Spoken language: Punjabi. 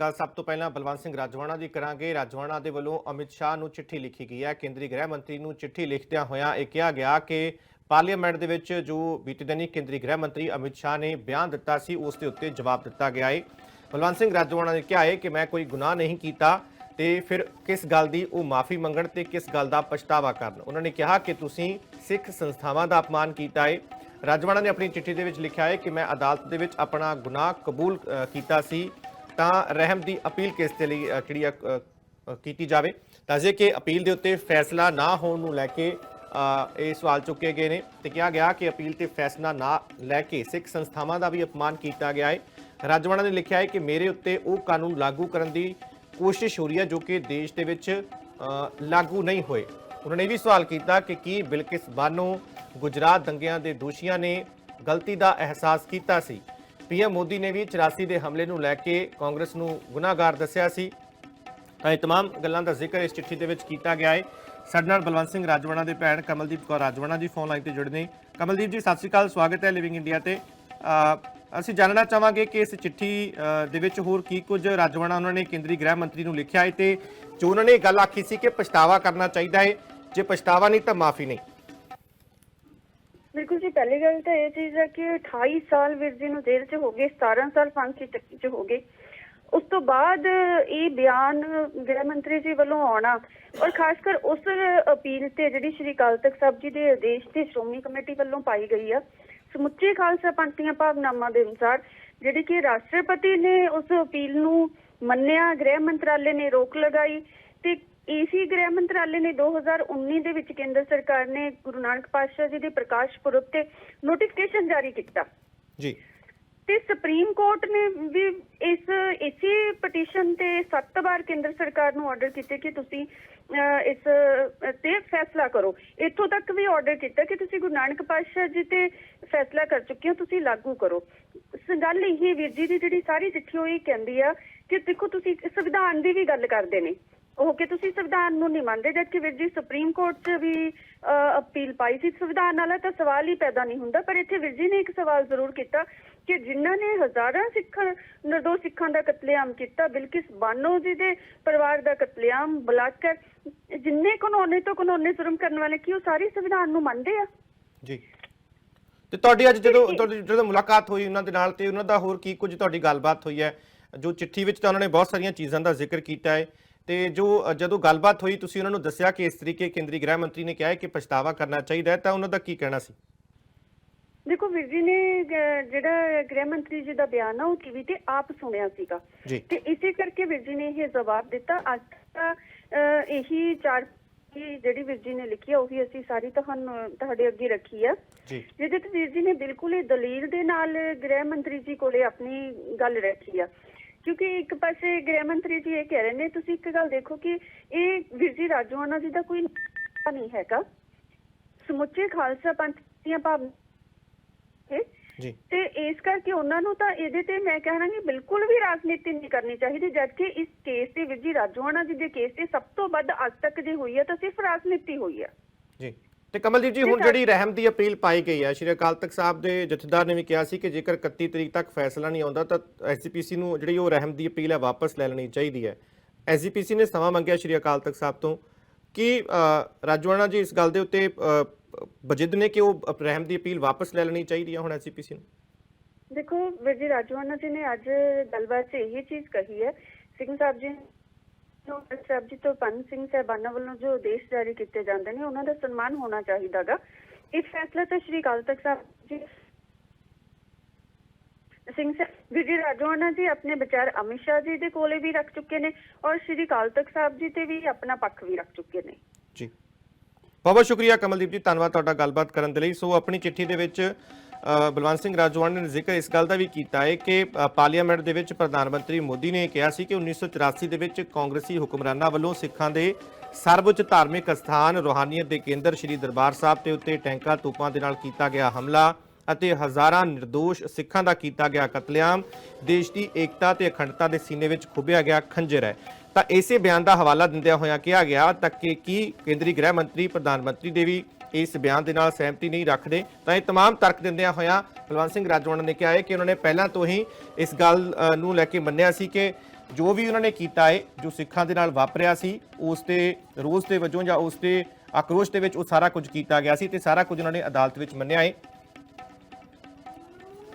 ਗੱਲ ਸਭ ਤੋਂ ਪਹਿਲਾਂ ਬਲਵੰਤ ਸਿੰਘ ਰਾਜਵਾਨਾ ਦੀ ਕਰਾਂਗੇ। ਰਾਜਵਾਨਾ ਦੇ ਵੱਲੋਂ ਅਮਿਤ ਸ਼ਾਹ ਨੂੰ ਚਿੱਠੀ ਲਿਖੀ ਗਈ ਹੈ। ਕੇਂਦਰੀ ਗ੍ਰਹਿ ਮੰਤਰੀ ਨੂੰ ਚਿੱਠੀ ਲਿਖਦਿਆਂ ਹੋਇਆਂ ਇਹ ਕਿਹਾ ਗਿਆ ਕਿ ਪਾਰਲੀਮੈਂਟ ਦੇ ਵਿੱਚ ਜੋ ਬੀਤੇ ਦਿਨੀ ਕੇਂਦਰੀ ਗ੍ਰਹਿ ਮੰਤਰੀ ਅਮਿਤ ਸ਼ਾਹ ਨੇ ਬਿਆਨ ਦਿੱਤਾ ਸੀ, ਉਸ ਦੇ ਉੱਤੇ ਜਵਾਬ ਦਿੱਤਾ ਗਿਆ ਹੈ ਬਲਵੰਤ ਸਿੰਘ ਰਾਜਵਾਨਾ ਨੇ ਕਿਹਾ ਹੈ ਕਿ ਮੈਂ ਕੋਈ ਗੁਨਾਹ ਨਹੀਂ ਕੀਤਾ ਤੇ ਫਿਰ ਕਿਸ ਗੱਲ ਦੀ ਉਹ ਮਾਫੀ ਮੰਗਣ ਤੇ ਕਿਸ ਗੱਲ ਦਾ ਪਛਤਾਵਾ ਕਰਨ? ਉਹਨਾਂ ਨੇ ਕਿਹਾ ਕਿ ਤੁਸੀਂ ਸਿੱਖ ਸੰਸਥਾਵਾਂ ਦਾ ਅਪਮਾਨ ਕੀਤਾ ਹੈ ਰਾਜਵਾਨਾ ਨੇ ਆਪਣੀ ਚਿੱਠੀ ਦੇ ਵਿੱਚ ਲਿਖਿਆ ਹੈ ਕਿ ਮੈਂ ਅਦਾਲਤ ਦੇ ਵਿੱਚ ਆਪਣਾ ਗੁਨਾਹ ਕਬੂਲ ਕੀਤਾ ਸੀ। ਤਾਂ ਰਹਿਮ ਦੀ ਅਪੀਲ ਕਿਸ ਦੇ ਲਈ ਅ, ਜਿਹੜੀ ਆ, ਕੀਤੀ ਜਾਵੇ? ਦੱਸਦੇ ਕਿ ਅਪੀਲ ਦੇ ਉੱਤੇ ਫੈਸਲਾ ਨਾ ਹੋਣ ਨੂੰ ਲੈ ਕੇ ਇਹ ਸਵਾਲ ਚੁੱਕੇ ਗਏ ਨੇ ਤੇ ਕਿਹਾ ਗਿਆ ਕਿ ਅਪੀਲ ਤੇ ਫੈਸਲਾ ਨਾ ਲੈ ਕੇ ਸਿੱਖ ਸੰਸਥਾਵਾਂ ਦਾ ਵੀ ਅਪਮਾਨ ਕੀਤਾ ਗਿਆ ਹੈ। ਰਾਜਵਾਣਾ ਨੇ ਲਿਖਿਆ ਹੈ ਕਿ ਮੇਰੇ ਉੱਤੇ ਉਹ ਕਾਨੂੰਨ ਲਾਗੂ ਕਰਨ ਦੀ ਕੋਸ਼ਿਸ਼ ਹੋ ਰਹੀ ਹੈ ਜੋ ਕਿ ਦੇਸ਼ ਦੇ ਵਿੱਚ ਲਾਗੂ ਨਹੀਂ ਹੋਏ। ਉਹਨਾਂ ਨੇ ਇਹ ਵੀ ਸਵਾਲ ਕੀਤਾ ਕਿ ਕੀ ਬਿਲਕਿਸ ਬਾਨੋ ਗੁਜਰਾਤ ਦੰਗਿਆਂ ਦੇ ਦੋਸ਼ੀਆਂ ਨੇ ਗਲਤੀ ਦਾ ਅਹਿਸਾਸ ਕੀਤਾ ਸੀ? ਪੀਐਮ ਮੋਦੀ ਨੇ ਵੀ 84 ਦੇ ਹਮਲੇ ਨੂੰ ਲੈ ਕੇ ਕਾਂਗਰਸ ਨੂੰ ਗੁਨਾਹਗਾਰ ਦੱਸਿਆ ਸੀ ਤਾਂ ਇਹ तमाम ਗੱਲਾਂ ਦਾ ਜ਼ਿਕਰ ਇਸ ਚਿੱਠੀ ਦੇ ਵਿੱਚ ਕੀਤਾ ਗਿਆ ਹੈ ਸਾਡੇ ਨਾਲ ਬਲਵੰਤ ਸਿੰਘ ਰਾਜਵਾਨਾ ਦੇ ਭੈਣ ਕਮਲਦੀਪ ਕੌਰ ਰਾਜਵਾਨਾ ਜੀ ਫੋਨ ਲਾਈਨ ਤੇ ਜੁੜੇ ਨੇ ਕਮਲਦੀਪ ਜੀ ਸਤਿ ਸ਼੍ਰੀ ਅਕਾਲ ਸਵਾਗਤ ਹੈ ਲਿਵਿੰਗ ਇੰਡੀਆ ਤੇ ਅ, ਅਸੀਂ ਜਾਣਨਾ ਚਾਹਾਂਗੇ ਕਿ ਇਸ ਚਿੱਠੀ ਅ, ਦੇ ਵਿੱਚ ਹੋਰ ਕੀ ਕੁਝ ਰਾਜਵਾਨਾ ਉਹਨਾਂ ਨੇ ਕੇਂਦਰੀ ਗ੍ਰਹਿ ਮੰਤਰੀ ਨੂੰ ਲਿਖਿਆ ਹੈ ਤੇ ਜੋ ਉਹਨਾਂ ਨੇ ਇਹ ਗੱਲ ਆਖੀ ਸੀ ਕਿ ਪਛਤਾਵਾ ਕਰਨਾ ਚਾਹੀਦਾ ਹੈ ਜੇ ਪਛਤਾਵਾ ਨਹੀਂ ਤਾਂ ਮਾਫੀ ਨਹੀਂ ਬਿਲਕੁਲ ਜੀ ਪਹਿਲੀ ਗੱਲ ਤਾਂ ਇਹ ਚੀਜ਼ ਹੈ ਕਿ 28 ਸਾਲ ਵੀਰ ਜੀ ਨੂੰ ਜੇਲ੍ਹ 'ਚ ਹੋ ਗਏ 17 ਸਾਲ ਫਾਂਸੀ ਚੱਕੀ 'ਚ ਹੋ ਗਏ। ਉਸ ਤੋਂ ਬਾਅਦ ਇਹ ਬਿਆਨ ਗ੍ਰਹਿ ਮੰਤਰੀ ਜੀ ਵੱਲੋਂ ਆਉਣਾ ਔਰ ਖਾਸ ਕਰ ਉਸ ਅਪੀਲ ਤੇ ਜਿਹੜੀ ਸ਼੍ਰੀ ਅਕਾਲ ਤਖਤ ਸਾਹਿਬ ਜੀ ਦੇ ਆਦੇਸ਼ ਤੇ ਸ਼੍ਰੋਮਣੀ ਕਮੇਟੀ ਵੱਲੋਂ ਪਾਈ ਗਈ ਆ, ਸਮੁੱਚੇ ਖਾਲਸਾ ਪੰਥ ਦੀਆਂ ਭਾਵਨਾਵਾਂ ਦੇ ਅਨੁਸਾਰ ਜਿਹੜੀ ਕਿ ਰਾਸ਼ਟਰਪਤੀ ਨੇ ਉਸ ਅਪੀਲ ਨੂੰ ਮੰਨਿਆ, ਗ੍ਰਹਿ ਮੰਤਰਾਲੇ ਨੇ ਰੋਕ ਲਗਾਈ ਤੇ ਏਸੀ ਗ੍ਰਹਿ ਮੰਤਰਾਲੇ ਨੇ 2019 ਦੇ ਵਿੱਚ ਕੇਂਦਰ ਸਰਕਾਰ ਨੇ ਗੁਰੂ ਨਾਨਕ ਪਾਤਸ਼ਾਹ ਜੀ ਦੇ ਪ੍ਰਕਾਸ਼ ਪੁਰਬ ਤੇ ਨੋਟੀਫਿਕੇਸ਼ਨ ਜਾਰੀ ਕੀਤਾ। ਜੀ। ਤੇ ਸੁਪਰੀਮ ਕੋਰਟ ਨੇ ਵੀ ਇਸ ਇਸੇ ਪਟੀਸ਼ਨ ਤੇ ਸੱਤ ਵਾਰ ਕੇਂਦਰ ਸਰਕਾਰ ਨੂੰ ਆਰਡਰ ਕੀਤੇ ਕਿ ਤੁਸੀਂ ਇਸ ਤੇ ਫੈਸਲਾ ਕਰੋ। ਇੱਥੋਂ ਤੱਕ ਵੀ ਆਰਡਰ ਕੀਤਾ ਕਿ ਤੁਸੀਂ ਗੁਰੂ ਨਾਨਕ ਪਾਤਸ਼ਾਹ ਜੀ ਤੇ ਫੈਸਲਾ ਕਰ ਚੁੱਕੇ ਹੋ ਤੁਸੀਂ ਲਾਗੂ ਕਰੋ। ਗੱਲ ਇਹ ਵੀਰ ਜੀ ਦੀ ਜਿਹੜੀ ਸਾਰੀ ਚਿੱਠੀ ਹੋਈ ਕਹਿੰਦੀ ਆ ਕਿ ਦੇਖੋ ਤੁਸੀਂ ਸੰਵਿਧਾਨ ਦੀ ਵੀ ਗੱਲ ਕਰਦੇ ਨੇ। ਉਹ ਕਿ ਤੁਸੀਂ ਸੰਵਿਧਾਨ ਨੂੰ ਨਹੀਂ ਮੰਨਦੇ ਜਦਕਿ ਵੀਰ ਜੀ ਸੁਪਰੀਮ ਕੋਰਟ 'ਚ ਵੀ ਅਪੀਲ ਪਾਈ ਸੀ ਸੰਵਿਧਾਨ ਵਾਲਾ ਤਾਂ ਸਵਾਲ ਹੀ ਪੈਦਾ ਨਹੀਂ ਹੁੰਦਾ ਪਰ ਇੱਥੇ ਵੀਰ ਜੀ ਨੇ ਇੱਕ ਸਵਾਲ ਜ਼ਰੂਰ ਕੀਤਾ ਕਿ ਜਿਨ੍ਹਾਂ ਨੇ ਹਜ਼ਾਰਾਂ ਸਿੱਖ ਨਿਰਦੋਸ਼ ਸਿੱਖਾਂ ਦਾ ਕਤਲੇਆਮ ਕੀਤਾ ਬਿਲਕਿਸ ਬਾਨੋ ਜੀ ਦੇ ਪਰਿਵਾਰ ਦਾ ਕਤਲੇਆਮ ਬਲਾਤਕਾਰ ਜਿੰਨੇ ਕਾਨੂੰਨੇ ਤੋਂ ਕਾਨੂੰਨੇ ਜ਼ੁਲਮ ਕਰਨ ਵਾਲੇ ਕੀ ਉਹ ਸਾਰੇ ਸੰਵਿਧਾਨ ਨੂੰ ਮੰਨਦੇ ਆ? ਜੀ। ਤੇ ਤੁਹਾਡੀ ਅੱਜ ਜਦੋਂ ਤੁਹਾਡੀ ਜਦੋਂ ਮੁਲਾਕਾਤ ਹੋਈ ਉਹਨਾਂ ਦੇ ਨਾਲ ਤੇ ਉਹਨਾਂ ਦਾ ਹੋਰ ਕੀ ਕੁਝ ਤੁਹਾਡੀ ਗੱਲਬਾਤ ਹੋਈ ਹੈ? ਜੋ ਚਿੱਠੀ ਵਿੱਚ ਤਾਂ ਉਹਨਾਂ ਨੇ ਬਹੁਤ ਸਾਰੀਆਂ ਚੀਜ਼ਾਂ ਦਾ ਜ਼ਿਕਰ ਕੀਤਾ ਹੈ। ਤੇ ਜੋ ਜਦੋਂ ਗੱਲਬਾਤ ਹੋਈ ਤੁਸੀਂ ਉਹਨਾਂ ਨੂੰ ਦੱਸਿਆ ਕਿ ਇਸ ਤਰੀਕੇ ਕੇਂਦਰੀ ਗ੍ਰਹਿ ਮੰਤਰੀ ਨੇ ਕਿਹਾ ਹੈ ਕਿ ਪਛਤਾਵਾ ਕਰਨਾ ਚਾਹੀਦਾ ਹੈ ਤਾਂ ਉਹਨਾਂ ਦਾ ਕੀ ਕਹਿਣਾ ਸੀ? ਦੇਖੋ ਵੀਰ ਜੀ ਨੇ ਜਿਹੜਾ ਗ੍ਰਹਿ ਮੰਤਰੀ ਜੀ ਦਾ ਬਿਆਨ ਆ ਉਹ ਟੀਵੀ ਤੇ ਆਪ ਸੁਣਿਆ ਸੀਗਾ। ਤੇ ਇਸੇ ਕਰਕੇ ਵੀਰ ਜੀ ਨੇ ਇਹ ਜਵਾਬ ਦਿੱਤਾ। ਅੱਜ ਤਾਂ ਇਹੀ ਚਾਰ ਜਿਹੜੀ ਵੀਰ ਜੀ ਨੇ ਲਿਖੀ ਆ ਉਹੀ ਅਸੀਂ ਸਾਰੀ ਤੁਹਾਨੂੰ ਤੁਹਾਡੇ ਅੱਗੇ ਰੱਖੀ ਆ। ਜੀ। ਜਿਹਦੇ ਤੇ ਵੀਰ ਜੀ ਨੇ ਬਿਲਕੁਲ ਇਹ ਦਲੀਲ ਦੇ ਨਾਲ ਗ੍ਰਹਿ ਮੰਤਰੀ ਜੀ ਕੋਲੇ ਆਪਣੀ ਗੱਲ ਰੱਖੀ ਆ। ਕਿਉਂਕਿ ਇੱਕ ਪਾਸੇ ਗ੍ਰਹਿ ਮੰਤਰੀ ਜੀ ਇਹ ਕਹਿ ਰਹੇ ਨੇ ਤੁਸੀਂ ਇੱਕ ਗੱਲ ਦੇਖੋ ਕਿ ਇਹ ਵੀਰ ਜੀ ਰਾਜਵਾਨਾ ਜੀ ਦਾ ਕੋਈ ਨਹੀਂ ਹੈਗਾ। ਸਮੁੱਚੇ ਖਾਲਸਾ ਪੰਥ ਦੀਆਂ ਭਾਵਨਾ ਜੀ। ਤੇ ਇਸ ਕਰਕੇ ਉਹਨਾਂ ਨੂੰ ਤਾਂ ਇਹਦੇ ਤੇ ਮੈਂ ਕਹਿਣਾ ਕਿ ਬਿਲਕੁਲ ਵੀ ਰਾਜਨੀਤੀ ਨਹੀਂ ਕਰਨੀ ਚਾਹੀਦੀ ਜਦਕਿ ਇਸ ਕੇਸ ਦੇ ਵਿੱਚ ਜੀ ਰਾਜਵਾਨਾ ਜੀ ਦੇ ਕੇਸ ਤੇ ਸਭ ਤੋਂ ਵੱਧ ਅੱਜ ਤੱਕ ਜੇ ਹੋਈ ਹੈ ਤਾਂ ਸਿਰਫ ਰਾਜਨੀਤੀ ਹੋਈ ਹੈ। ਜੀ। ਤੇ ਕਮਲਦੀਪ ਜੀ ਹੁਣ ਜਿਹੜੀ ਰਹਿਮ ਦੀ ਅਪੀਲ ਪਾਈ ਗਈ ਹੈ ਸ਼੍ਰੀ ਅਕਾਲ ਤਖਤ ਸਾਹਿਬ ਦੇ ਜਥੇਦਾਰ ਨੇ ਵੀ ਕਿਹਾ ਸੀ ਕਿ ਜੇਕਰ 31 ਤਰੀਕ ਤੱਕ ਫੈਸਲਾ ਨਹੀਂ ਆਉਂਦਾ ਤਾਂ ਐਸਜੀਪੀਸੀ ਨੂੰ ਜਿਹੜੀ ਉਹ ਰਹਿਮ ਦੀ ਅਪੀਲ ਹੈ ਵਾਪਸ ਲੈ ਲੈਣੀ ਚਾਹੀਦੀ ਹੈ। ਐਸਜੀਪੀਸੀ ਨੇ ਸਮਾਂ ਮੰਗਿਆ ਸ਼੍ਰੀ ਅਕਾਲ ਤਖਤ ਸਾਹਿਬ ਤੋਂ ਕਿ ਰਾਜਵਾਨਾ ਜੀ ਇਸ ਗੱਲ ਦੇ ਉੱਤੇ ਅ, ਵਜਿਦ ਨੇ ਕਿ ਉਹ ਰਹਿਮ ਦੀ ਅਪੀਲ ਵਾਪਸ ਲੈ ਲੈਣੀ ਚਾਹੀਦੀ ਹੈ ਹੁਣ ਐਸਜੀਪੀਸੀ ਨੂੰ? ਦੇਖੋ ਵੀਰ ਜੀ ਰਾਜਵਾਨਾ ਜੀ ਨੇ ਅੱਜ ਗੱਲਬਾਤ 'ਚ ਇਹੀ ਚੀਜ਼ ਕਹੀ ਹੈ। ਸਿੰਘ ਸਾਹਿਬ ਜੀ ਨੂੰ ਸਾਹਿਬ ਤੋਂ ਪੰਨ ਸਿੰਘ ਸਾਹਿਬਾਨਾਂ ਵੱਲੋਂ ਜੋ ਆਦੇਸ਼ ਜਾਰੀ ਕੀਤੇ ਜਾਂਦੇ ਨੇ, ਉਹਨਾਂ ਦਾ ਸਨਮਾਨ ਹੋਣਾ ਚਾਹੀਦਾਗਾ ਇਹ ਫੈਸਲਾ ਤਾਂ ਸ਼੍ਰੀ ਅਕਾਲ ਤਖਤ ਸਾਹਿਬ ਜੀ ਸਿੰਘ ਸਾਹਿਬ ਜੀ ਰਾਜਵਾਨਾ ਜੀ ਆਪਣੇ ਵਿਚਾਰ ਅਮਿਤ ਸ਼ਾਹ ਜੀ ਦੇ ਕੋਲੇ ਵੀ ਰੱਖ ਚੁੱਕੇ ਨੇ ਔਰ ਸ਼੍ਰੀ ਅਕਾਲ ਤਖਤ ਸਾਹਿਬ ਜੀ ਤੇ ਵੀ ਆਪਣਾ ਪੱਖ ਵੀ ਰੱਖ ਚੁੱਕੇ ਨੇ। ਜੀ। ਬਹੁਤ ਬਹੁਤ ਸ਼ੁਕਰੀਆ ਕਮਲਦੀਪ ਜੀ, ਧੰਨਵਾਦ ਤੁਹਾਡਾ ਗੱਲਬਾਤ ਕਰਨ ਦੇ ਲਈ। ਸੋ ਆਪਣੀ ਚਿੱਠੀ ਦੇ ਵਿੱਚ ਬਲਵੰਤ ਸਿੰਘ ਰਾਜਵਾਨ ਨੇ ਜ਼ਿਕਰ ਇਸ ਗੱਲ ਦਾ ਵੀ ਕੀਤਾ ਹੈ ਕਿ ਅ, ਪਾਰਲੀਮੈਂਟ ਦੇ ਵਿੱਚ ਪ੍ਰਧਾਨ ਮੰਤਰੀ ਮੋਦੀ ਨੇ ਕਿਹਾ ਸੀ ਕਿ 1984 ਦੇ ਵਿੱਚ ਕਾਂਗਰਸੀ ਹੁਕਮਰਾਨਾਂ ਵੱਲੋਂ ਸਿੱਖਾਂ ਦੇ ਸਰਵਉੱਚ ਧਾਰਮਿਕ ਸਥਾਨ ਰੋਹਾਨੀਅਤ ਦੇ ਕੇਂਦਰ ਸ੍ਰੀ ਦਰਬਾਰ ਸਾਹਿਬ ਤੇ ਉੱਤੇ ਟੈਂਕਾਂ ਤੋਪਾਂ ਦੇ ਨਾਲ ਕੀਤਾ ਗਿਆ ਹਮਲਾ ਅਤੇ ਹਜ਼ਾਰਾਂ ਨਿਰਦੋਸ਼ ਸਿੱਖਾਂ ਦਾ ਕੀਤਾ ਗਿਆ ਕਤਲੇਆਮ। ਦੇਸ਼ ਦੀ ਏਕਤਾ ਤੇ ਅਖੰਡਤਾ ਦੇ ਸੀਨੇ ਵਿੱਚ ਖੁੱਬਿਆ ਗਿਆ ਖੰਜਰ ਹੈ। ਤਾਂ ਇਸੇ ਬਿਆਨ ਦਾ ਹਵਾਲਾ ਦਿੰਦਿਆਂ ਹੋਇਆ ਕਿਹਾ ਗਿਆ ਤੱਕ ਕਿ ਕੀ ਕੇਂਦਰੀ ਗ੍ਰਹਿ ਮੰਤਰੀ ਪ੍ਰਧਾਨ ਮੰਤਰੀ ਦੇ ਵੀ ਇਸ ਬਿਆਨ ਦੇ ਨਾਲ ਸਹਿਮਤੀ ਨਹੀਂ ਰੱਖਦੇ ਤਾਂ ਇਹ तमाम ਤਰਕ ਦਿੰਦਿਆਂ ਹੋਇਆਂ ਬਲਵੰਤ ਸਿੰਘ ਰਾਜਵਾਨਾ ਨੇ ਕਿਹਾ ਹੈ ਕਿ ਉਹਨਾਂ ਨੇ ਪਹਿਲਾਂ ਤੋਂ ਹੀ ਇਸ ਗੱਲ ਅ, ਨੂੰ ਲੈ ਕੇ ਮੰਨਿਆ ਸੀ ਕਿ ਜੋ ਵੀ ਉਹਨਾਂ ਨੇ ਕੀਤਾ ਹੈ ਜੋ ਸਿੱਖਾਂ ਦੇ ਨਾਲ ਵਾਪਰਿਆ ਸੀ ਉਸ ਤੇ ਰੋਸ ਦੇ ਵਜੋਂ ਜਾਂ ਉਸ ਤੇ ਆਕਰੋਸ਼ ਦੇ ਵਿੱਚ ਉਹ ਸਾਰਾ ਕੁਝ ਕੀਤਾ ਗਿਆ ਸੀ ਤੇ ਸਾਰਾ ਕੁਝ ਉਹਨਾਂ ਨੇ ਅਦਾਲਤ ਵਿੱਚ ਮੰਨਿਆ ਹੈ